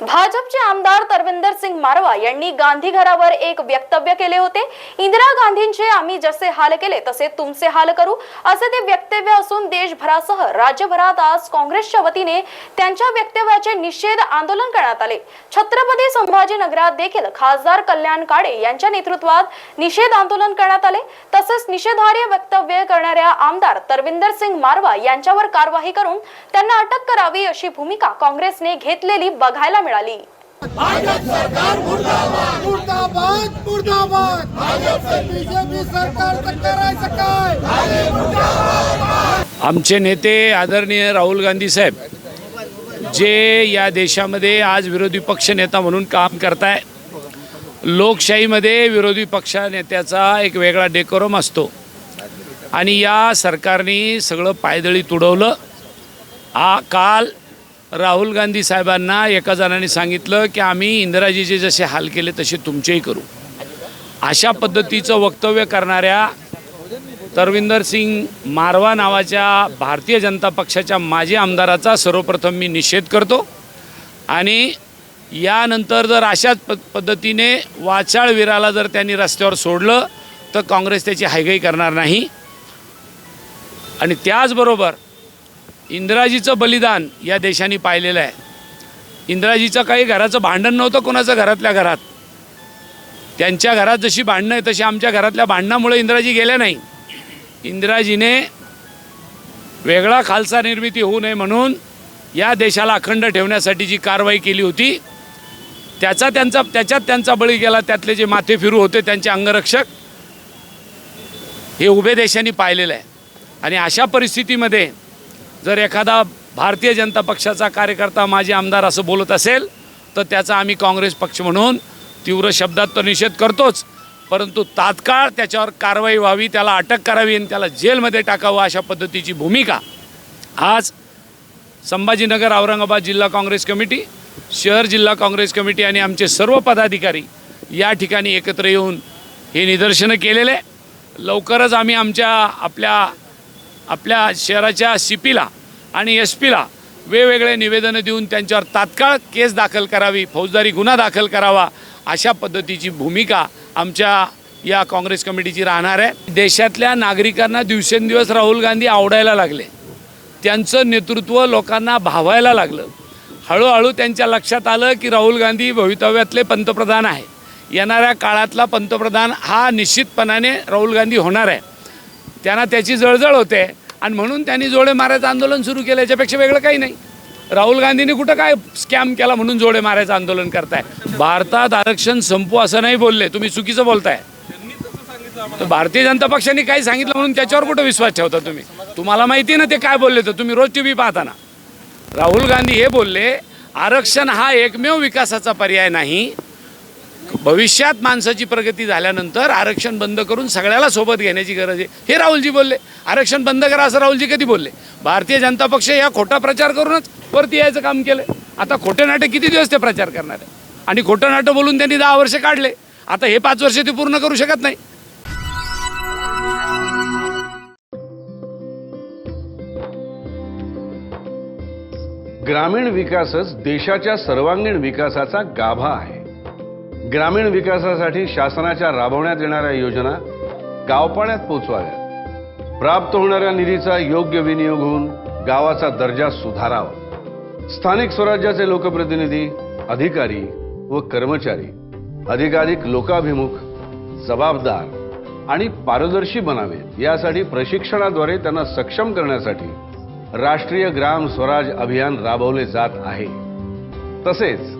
भाजपचे आमदार तरविंदर सिंग मारवा यांनी गांधी घरावर एक वक्तव्य केले होते. इंदिरा गांधींचे आम्ही जसे हाल केले तसे तुमचे हाल करू असे ते वक्तव्य असून देशभरासह राज्यभरात आज काँग्रेसच्या वतीने त्यांच्या वक्तव्याचे निषेध आंदोलन करण्यात आले. छत्रपती संभाजीनगरात देखील खासदार कल्याण काळे यांच्या नेतृत्वात निषेध आंदोलन करण्यात आले. तसेच निषेधार्ह वक्तव्य करणाऱ्या आमदार तरविंदर सिंग मारवा यांच्यावर कारवाई करून त्यांना अटक करावी अशी भूमिका काँग्रेसने घेतलेली बघायला मिळाली. मुर्दाबाद. मुर्दाबाद बीजेपी सरकारचं करायचं काय? आमचे नेते आदरणीय राहुल गांधी साहेब जे या देशामध्ये आज विरोधी पक्ष नेता म्हणून काम करताय लोकशाहीमध्ये विरोधी पक्ष नेत्याचा एक वेगळा डेकोरम असतो. आणि या सरकारने सगळं पायदळी तुडवलं. आ काल राहुल गांधी साहेबांना एका जणाने सांगितलं की आम्ही इंदिराजीचे जसे हाल केले तसे तुमचेही करू. अशा पद्धतीचं वक्तव्य करणाऱ्या तरविंदर सिंग मारवा नावाच्या भारतीय जनता पक्षाच्या माजी आमदाराचा सर्वप्रथम मी निषेध करतो. आणि यानंतर जर अशाच प पद्धतीने वाचाळवीराला जर त्यांनी रस्त्यावर सोडलं तर काँग्रेस त्याची हायगाई करणार नाही. आणि त्याचबरोबर इंदिराजीचं बलिदान या देशाने पाहिलेलं आहे. इंदिराजीचं काही घराचं भांडण नव्हतं कोणाचं घरातल्या घरात. त्यांच्या घरात जशी भांडणं आहे तशी आमच्या घरातल्या भांडणामुळे इंदिराजी गेल्या नाही. इंदिराजीने वेगळा खालसा निर्मिती होऊ नये म्हणून या देशाला अखंड ठेवण्यासाठी जी कारवाई केली होती त्याचा त्यांचा त्याच्यात त्यांचा बळी गेला त्यातले जे माथे फिरू होते त्यांचे अंगरक्षक हे उभे देशांनी पाहिलेलं आहे. आणि अशा परिस्थितीमध्ये जर एखादा भारतीय जनता पक्षाचा कार्यकर्ता माझे आमदार असं बोलत असेल तर त्याचा आम्ही काँग्रेस पक्ष म्हणून तीव्र शब्दात तर निषेध करतोच परंतु तात्काळ त्याच्यावर कारवाई व्हावी त्याला अटक करावी आणि त्याला जेलमध्ये टाकावं अशा पद्धतीची भूमिका आज संभाजीनगर औरंगाबाद जिल्हा काँग्रेस कमिटी शहर जिल्हा काँग्रेस कमिटी आणि आमचे सर्व पदाधिकारी या ठिकाणी एकत्र येऊन हे निदर्शनं केलेले आहे. लवकरच आम्ही आमच्या आपल्या आपल्या शहराच्या सी पीला आणि एस पीला वेगवेगळे निवेदनं देऊन त्यांच्यावर तात्काळ केस दाखल करावी फौजदारी गुन्हा दाखल करावा अशा पद्धतीची भूमिका आमच्या या काँग्रेस कमिटीची राहणार आहे. देशातल्या नागरिकांना दिवसेंदिवस राहुल गांधी आवडायला लागले. त्यांचं नेतृत्व लोकांना भावायला लागलं. हळूहळू त्यांच्या लक्षात आलं की राहुल गांधी भवितव्यातले पंतप्रधान आहे. येणाऱ्या काळातला पंतप्रधान हा निश्चितपणाने राहुल गांधी होणार आहे. त्यांना त्याची जळजळ होते. आणि म्हणून त्यांनी जोडे मारायचं आंदोलन सुरू केलं याच्यापेक्षा वेगळं काही नाही. राहुल गांधींनी कुठं काय स्कॅम केला म्हणून जोडे मारायचं आंदोलन करताय? भारतात आरक्षण संपू असं नाही बोलले तुम्ही चुकीचं बोलताय. तर भारतीय जनता पक्षाने काही सांगितलं म्हणून त्याच्यावर कुठं विश्वास ठेवता तुम्ही? तुम्हाला माहिती ना ते काय बोलले तर तुम्ही रोज टी व्ही पाहता ना राहुल गांधी हे बोलले आरक्षण हा एकमेव विकासाचा पर्याय नाही भविष्यात माणसाची प्रगती झाल्यानंतर आरक्षण बंद करून सगळ्याला सोबत घेण्याची गरज आहे. हे राहुलजी बोलले. आरक्षण बंद करा असं राहुलजी कधी बोलले? भारतीय जनता पक्ष या खोटा प्रचार करूनच वरती यायचं काम केलं आता खोटे नाटक किती दिवस ते प्रचार करणार आहे? आणि खोटं नाटक बोलून त्यांनी दहा वर्ष काढले. आता हे पाच वर्ष ते पूर्ण करू शकत नाही. ग्रामीण विकासच देशाच्या सर्वांगीण विकासाचा गाभा आहे. ग्रामीण विकासासाठी शासनाच्या राबवण्यात येणाऱ्या योजना गावपाण्यात पोचवाव्या प्राप्त होणाऱ्या निधीचा योग्य विनियोग होऊन गावाचा दर्जा सुधारावा. स्थानिक स्वराज्याचे लोकप्रतिनिधी अधिकारी व कर्मचारी अधिकाधिक लोकाभिमुख जबाबदार आणि पारदर्शी बनावेत. यासाठी प्रशिक्षणाद्वारे त्यांना सक्षम करण्यासाठी राष्ट्रीय ग्राम स्वराज अभियान राबवले जात आहे. तसेच